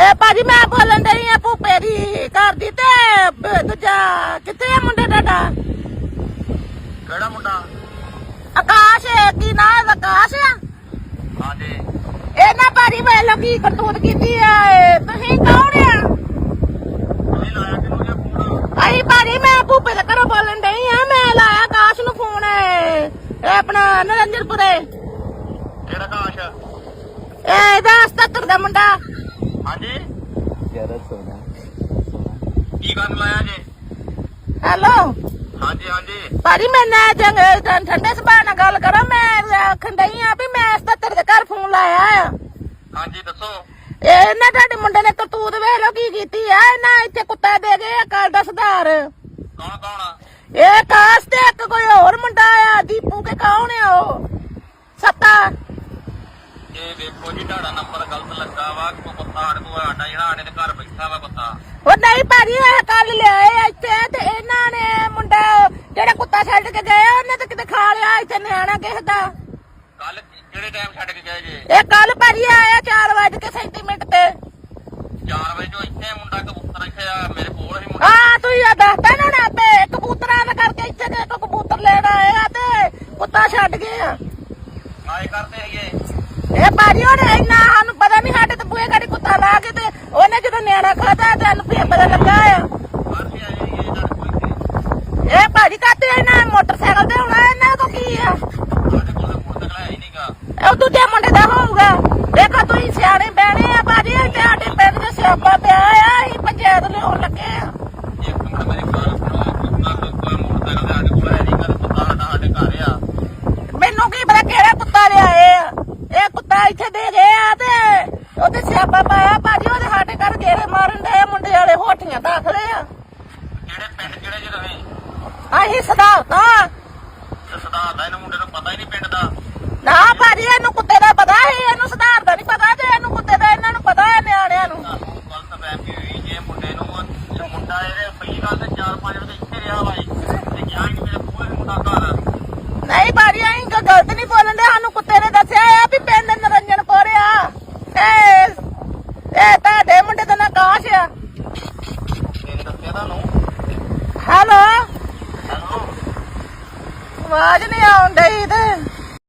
ਇਹ ਭਾਜੀ ਮੈਂ ਬੋਲਣ ਡਈ ਆ ਭੂਪੇ ਦੀ ਘਰ ਦੀ ਤੇ ਦੂਜਾ ਕਿੱਥੇ ਆ ਮੁੰਡੇ ਤੁਹਾਡਾ? ਕਿਹੜਾ ਮੁੰਡਾ? ਆਕਾਸ਼ ਕੀ ਨਾਂ ਹੈ? ਆਕਾਸ਼ ਆ? ਹਾਂਜੀ ਇਹ ਨਾ ਭਾਜੀ ਵੇ ਲੋਕੀ ਕਰਤੂਤ ਕੀਤੀ ਆ ਤੁਸੀਂ ਕੌਣ ਆ? ਤੁਸੀਂ ਲਾਇਆ ਜੇ ਫੋਨ? ਭਾਜੀ ਮੈਂ ਭੂਪੇ ਦੇ ਘਰੋਂ ਬੋਲਣ ਡਈ ਆ ਮੈਂ ਲਾਇਆ ਆਕਾਸ਼ ਨੂੰ ਫੋਨ ਇਹ ਆਪਣਾ ਨਰਿੰਦਰਪੁਰੇ। ਕਿਹੜਾ ਕਾਸ਼ ਇਹ ਇਹਦਾ 77 ਦਾ ਮੁੰਡਾ। ਹਾਂਜੀ? 11 16 ਕੀ ਕਰਨ ਲਾਇਆ ਜੇ? ਹੈਲੋ? ਹਾਂਜੀ ਹਾਂਜੀ। ਭਾਜੀ ਮੈਂ ਨਾ ਜੰਗ ਠੰਡੇ ਸੁਭਾਅ ਨਾਲ ਗੱਲ ਕਰਾਂ। ਮੈਂ ਆਖਣ ਡਈ ਆ ਵੀ ਮੈਂ 77 ਦੇ ਘਰ ਫੋਨ ਲਾਇਆ ਆ। ਹਾਂਜੀ ਦੱਸੋ। ਇਹ ਨਾ ਤੁਹਾਡੇ ਮੁੰਡੇ ਨੇ ਕਰਤੂਤ ਵੇਖ ਲੋ ਕੀ ਕੀਤੀ ਆ। ਨਾ ਇੱਥੇ ਕੁੱਤਾ ਦੇ ਗਏ ਆ ਕੱਲ ਦਾ ਸੁਧਾਰ। ਕੌਣ ਕੌਣ? ਇਹ ਕਾਸ ਤੇ ਇੱਕ ਕੋਈ ਹੋਰ ਮੁੰਡਾ ਆ ਦੀਪੂ ਕੇ ਕੌਣ ਆ ਉਹ? ਇਹ ਵੇਖੋ ਜੀ ਤੁਹਾਡਾ ਨੰਬਰ ਗਲਤ ਲੱਗਾ ਵਾ। ਕੋ ਕੁੱਤਾ ਸਾਡੇ ਕੋਲ ਆਟਾ ਜਿਹੜਾ ਸਾਡੇ ਦੇ ਘਰ ਬੈਠਾ ਵਾ ਕੁੱਤਾ। ਉਹ ਨਹੀਂ ਭਾਜੀ ਇਹ ਕੱਲ ਲਿਆਏ ਆ ਇੱਥੇ ਤੇ ਇਹਨਾਂ ਨੇ ਮੁੰਡਾ ਜਿਹੜਾ ਕੁੱਤਾ ਛੱਡ ਕੇ ਗਏ ਆ, ਉਹਨੇ ਤਾਂ ਕਿਤੇ ਖਾ ਲਿਆ ਇੱਥੇ ਨਿਆਣਾ ਕਿਸੇ ਦਾ। ਕੱਲ ਕਿਹੜੇ ਟਾਈਮ ਛੱਡ ਕੇ ਗਏ ਜੇ? ਇਹ ਕੱਲ ਭਾਜੀ ਆਇਆ 4 ਵਜੇ ਕੇ 37 ਮਿੰਟ ਤੇ। 4 ਵਜੇ ਤੋਂ ਇੱਥੇ ਮੁੰਡਾ ਕਬੂਤਰ ਇੱਥੇ ਆ ਮੇਰੇ ਕੋਲ ਹੀ ਮੁੰਡਾ। ਆ ਤੂੰ ਇਹ ਦੱਸਦਾ ਨਾ ਨਾ ਆਪੇ ਕਬੂਤਰਾਂ ਦਾ ਕਰਕੇ ਇੱਥੇ ਦੇ ਕਬੂਤਰ ਲੈਣ ਆਏ ਆ ਤੇ ਕੁੱਤਾ ਛੱਡ ਗਏ ਆ ਆਏ ਕਰਦੇ ਹੈਗੇ ਇਹ ਭਾਜੀ, ਉਹਨੇ ਇੰਨਾ ਸਾਨੂੰ ਪਤਾ ਨਹੀਂ ਸਾਡੇ ਤੇ ਬੂਹੇ ਗਾੜੀ ਕੁੱਤਾ ਲਾ ਕੇ ਤੇ ਉਹਨੇ ਜਦੋਂ ਨਿਆਣਾ ਖਾਦਾ ਤੇ ਸਾਨੂੰ ਫੇਰ ਪਤਾ ਲੱਗਾ ਆ। ਇਹ ਭਾਜੀ, ਕਾਤੇ ਇਹਨਾਂ ਮੋਟਰਸਾਈਕਲ ਤੇ ਹੋਣਾ, ਇਹਨਾਂ ਤੋਂ ਕੀ ਆ? ਉਹ ਦੂਜੇ ਮੁੰਡੇ ਦਾ ਹੋਊਗਾ। ਦੇਖੋ ਤੁਸੀਂ ਸਿਆਣੇ ਬਹਿਣੇ ਆ ਭਾਜੀ ਤੇ ਸਾਡੇ ਪਿੰਡ ਦੇ ਸਿਆਪਾ ਪਿਆ ਆ, ਅਸੀਂ ਪੰਚਾਇਤ ਲਿਆਉਣ ਲੱਗੇ ਆ ਇੱਕ ਮਿੰਟ ਮੇਰੀ ਗੱਲ ਸੁਣੋ ਕੁੱਤਾ ਕੁੱਤਾ ਮੋਟਰਸਾਈਕਲ ਸਾਡੇ ਕੋਲ ਹੈ ਨਹੀਂਗਾ ਕੁੱਤਾ ਸਾਡਾ ਸਾਡੇ ਘਰ ਆ ਮੈਨੂੰ ਕੀ ਪਤਾ ਕਿਹੜਾ ਕੁੱਤਾ ਲਿਆਏ ਆ ਕੁੱਤਾ ਇੱਥੇ ਦੇ ਗਏ ਆ ਤੇ ਉਹਦੇ ਸਿਆਪਾ ਪਾਇਆ ਭਾਜੀ ਉਹਦੇ ਸਾਡੇ ਘਰ ਗੇਰੇ ਮਾਰਨ ਦੇ ਮੁੰਡੇ ਵਾਲੇ ਹੋਠੀਆਂ ਦਾਖਲੇ ਆ। ਕਿਹੜੇ ਪਿੰਡ ਕਿਹੜੇ ਜੇ ਤੁਸੀਂ? ਅਸੀਂ ਸਦਾਰਤਾ ਤੇ ਸਦਾ ਦਾ ਇਹਨਾਂ ਮੁੰਡੇ ਨੂੰ ਤੁਹਾਨੂੰ ਹੈਲੋ ਆਵਾਜ਼ ਨਹੀਂ ਆਉਣ ਡਈ ਤੇ।